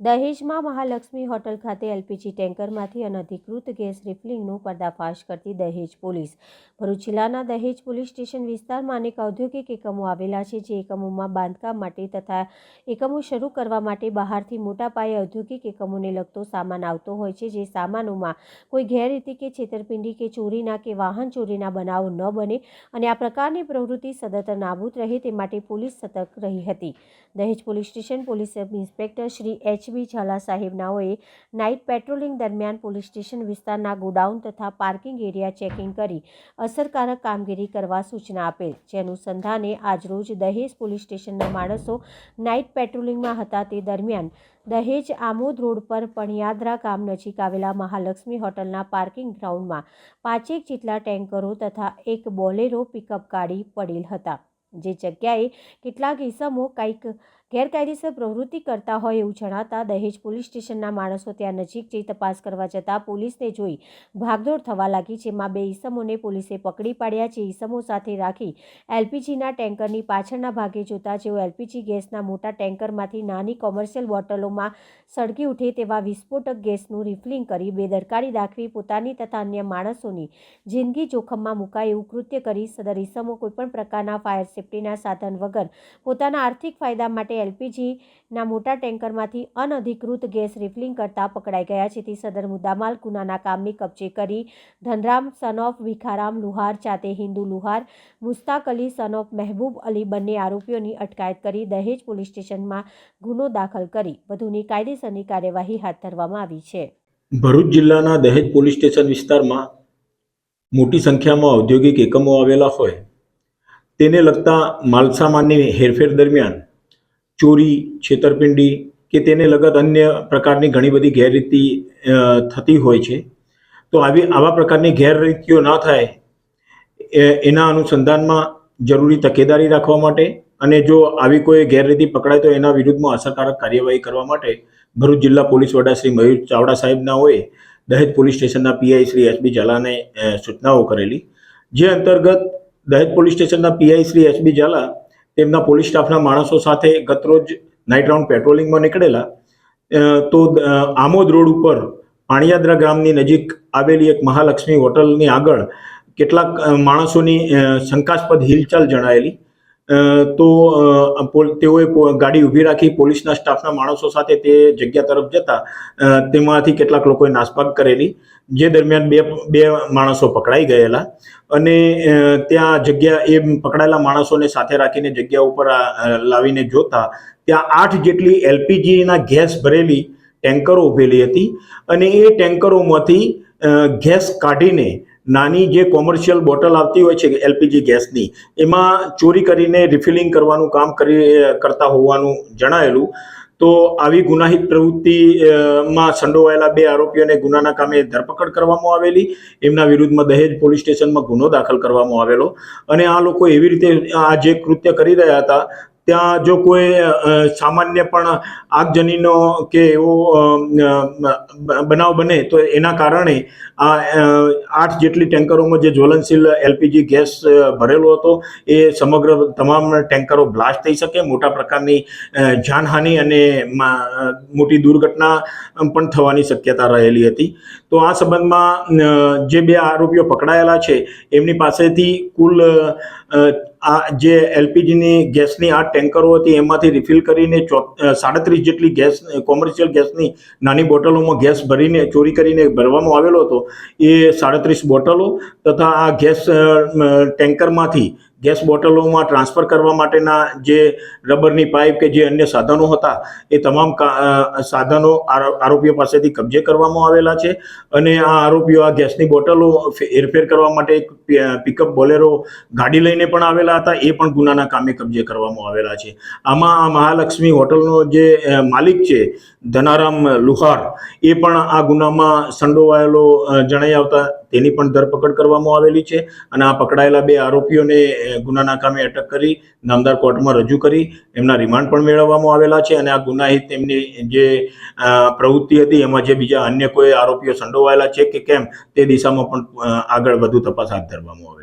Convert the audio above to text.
દહેજમાં Mahalakshmi hotel ખાતે LPG ટેન્કરમાંથી અનધિકૃત ગેસ રિફિલિંગનું પર્દાફાશ કરતી દહેજ પોલીસ. ભરૂચ જિલ્લાના દહેજ પોલીસ સ્ટેશન વિસ્તારમાં અનેક ઔદ્યોગિક એકમો આવેલા છે, જે એકમોમાં બાંધકામ માટે તથા એકમો શરૂ કરવા માટે બહારથી મોટા પાયે ઔદ્યોગિક એકમોને લગતો સામાન આવતો હોય છે, જે સામાનોમાં કોઈ ગેરરીતિ કે છેતરપિંડી કે ચોરીના કે વાહન ચોરીના બનાવો ન બને અને આ પ્રકારની પ્રવૃત્તિ સદંતર નાબૂદ રહે તે માટે પોલીસ સતર્ક રહી હતી. Dahej police station police inspector Shri HB Zala સાહેબનાઓએ night patrolling દરમિયાન પોલીસ સ્ટેશન વિસ્તારના ગોડાઉન તથા પાર્કિંગ એરિયા ચેકિંગ કરી અસરકારક કામગીરી કરવા સૂચના આપેલ. જે અનુસંધાને આજરોજ દહેજ પોલીસ સ્ટેશનના માણસો નાઇટ પેટ્રોલિંગમાં હતા તે દરમિયાન દહેજ આમોદ રોડ પર પણિયાદરા ગામ નજીક આવેલા મહાલક્ષ્મી હોટલના પાર્કિંગ ગ્રાઉન્ડમાં પાંચેક જેટલા ટેન્કરો તથા એક બોલેરો પિકઅપ ગાડી પડેલ હતા. જે જગ્યાએ કેટલાક ઈસમો કંઈક ગેરકાયદેસર પ્રવૃત્તિ કરતા હોય એવું જણાતા દહેજ પોલીસ સ્ટેશનના માણસો ત્યાં નજીક જઈ તપાસ કરવા જતાં પોલીસને જોઈ ભાગદોડ થવા લાગી, જેમાં બે ઈસમોને પોલીસે પકડી પાડ્યા, જે ઈસમો સાથે રાખી એલપીજીના ટેન્કરની પાછળના ભાગે જોતા જેઓ એલપીજી ગેસના મોટા ટેન્કરમાંથી નાની કોમર્શિયલ બોટલોમાં સળગી ઉઠે તેવા વિસ્ફોટક ગેસનું રિફિલિંગ કરી બેદરકારી દાખવી પોતાની તથા અન્ય માણસોની જિંદગી જોખમમાં મુકાય એવું કૃત્ય કરી સદર ઈસમો કોઈપણ પ્રકારના ફાયર સેફ્ટીના સાધન વગર પોતાના આર્થિક ફાયદા માટે એલપીજીના મોટા ટેન્કરમાંથી અનધિકૃત ગેસ રિફિલિંગ કરતા પકડાઈ ગયા છે. તે સદર મુદ્દામાલ ગુનાના કામની કબજે કરી ધનરામ સન ઓફ ભિખારામ લુહાર ચાતે હિન્દુ લુહાર, મુસ્તાક અલી સન ઓફ મહેબૂબ અલી બંને આરોપીઓની અટકાયત કરી દહેજ પોલીસ સ્ટેશનમાં ગુનો દાખલ કરી. વધુની કાયદેસરની કાર્યવાહી હાથ ધરવામાં આવી છે. ભરૂચ જિલ્લાના દહેજ પોલીસ સ્ટેશન વિસ્તારમાં મોટી સંખ્યામાં ઔદ્યોગિક એકમો આવેલા હોય. તેને લગતા માલસામાનની હેરફેર દરમિયાન ચોરી, છેતરપિંડી કે તેને લગત અન્ય પ્રકારની ઘણી બધી ગેરરીતિ થતી હોય છે. તો આવી, આવા પ્રકારની ગેરરીતિઓ ના થાય એના અનુસંધાનમાં જરૂરી તકેદારી રાખવા માટે અને જો આવી કોઈ ગેરરીતિ પકડાય તો એના વિરુદ્ધમાં અસરકારક કાર્યવાહી કરવા માટે ભરૂચ જિલ્લા પોલીસ વડા શ્રી મયુર ચાવડા સાહેબના હોય દહેજ પોલીસ સ્ટેશનના પીઆઈ શ્રી એસબી ઝાલાને સૂચનાઓ કરેલી. જે અંતર્ગત દહેજ પોલીસ સ્ટેશનના પીઆઈ શ્રી એસબી ઝાલા તેમના પોલીસ સ્ટાફના માણસો સાથે ગતરોજ નાઇટ રાઉન્ડ પેટ્રોલિંગમાં નીકળેલા. તો આમોદ રોડ ઉપર પાણિયાદરા ગામની નજીક આવેલી એક મહાલક્ષ્મી હોટલની આગળ કેટલાક માણસોની શંકાસ્પદ હિલચાલ જણાયેલી. તો તેઓએ ગાડી ઊભી રાખી પોલીસના સ્ટાફના માણસો સાથે તે જગ્યા તરફ જતા તેમાંથી કેટલાક લોકોએ નાસભાગ કરેલી. જે દરમિયાન બે બે માણસો પકડાઈ ગયેલા અને ત્યાં જગ્યા એ પકડાયેલા માણસોને સાથે રાખીને જગ્યા ઉપર લાવીને જોતા ત્યાં આઠ જેટલી એલપીજીના ગેસ ભરેલી ટેન્કરો ઊભેલી હતી અને એ ટેન્કરોમાંથી ગેસ કાઢીને નાની જે કોમર્શિયલ બોટલ આવતી હોય છે એલપીજી ગેસની, એમાં ચોરી કરીને રિફિલિંગ કરવાનું કામ કરી કરતા હોવાનું જણાયેલું. તો આવી ગુનાહિત પ્રવૃત્તિ અ, માં સંડોવાયેલા બે આરોપીઓને ગુનાના કામે ધરપકડ કરવામાં આવેલી. એમના વિરુદ્ધમાં દહેજ પોલીસ સ્ટેશનમાં ગુનો દાખલ કરવામાં આવેલો. અને આ લોકો એવી રીતે આ જે કૃત્ય કરી રહ્યા હતા ત્યાં જો કોઈ સામાન્ય પણ આગજનીનો કે એવો બનાવ બને, તો એના કારણે આ આઠ જેટલી ટેન્કરોમાં જે જ્વલનશીલ એલપીજી ગેસ ભરેલો હતો, એ સમગ્ર તમામ ટેન્કરો બ્લાસ્ટ થઈ શકે. મોટા પ્રકારની જાનહાનિ અને મોટી દુર્ઘટના પણ થવાની શક્યતા રહેલી હતી. તો આ સંબંધમાં જે બે આરોપીઓ પકડાયેલા છે, એમની પાસેથી કુલ આ જે એલપીજીની ગેસની આ ટેન્કરો હતી, એમાંથી રિફિલ કરીને સાડત્રીસ જેટલી ગેસ કોમર્શિયલ ગેસની નાની બોટલોમાં ગેસ ભરીને, ચોરી કરીને ભરવામાં આવેલો હતો. એ સાડત્રીસ બોટલો તથા આ ગેસ ટેન્કરમાંથી ગેસ બોટલોમાં ટ્રાન્સફર કરવા માટેના જે રબરની પાઇપ કે જે અન્ય સાધનો હતા, એ તમામ સાધનો આરો- આરોપીઓ પાસેથી કબજે કરવામાં આવેલા છે. અને આ આરોપીઓ આ ગેસની બોટલો હેરફેર કરવા માટે એક પિકઅપ બોલેરો ગાડી લઈને પણ આવેલા હતા, એ પણ ગુનાના કામે કબજે કરવામાં આવેલા છે. આમાં આ મહાલક્ષ્મી હોટલનો જે માલિક છે, ધનારામ લુહાર, એ પણ આ ગુનામાં સંડોવાયેલો જણાઈ આવતા તેની પણ ધરપકડ કરવામાં આવેલી છે અને આ પકડાયેલા બે આરોપીઓને ગુનાના કામે અટક કરી, નામદાર કોર્ટમાં રજૂ કરી, એમના રિમાન્ડ પણ મેળવવામાં આવેલા છે અને આ ગુનાહિત એમની જે પ્રવૃત્તિ હતી, એમાં જે બીજા અન્ય કોઈ આરોપીઓ સંડોવાયેલા છે કે કેમ, તે દિશામાં પણ આગળ વધુ તપાસ હાથ ધરવામાં આવે.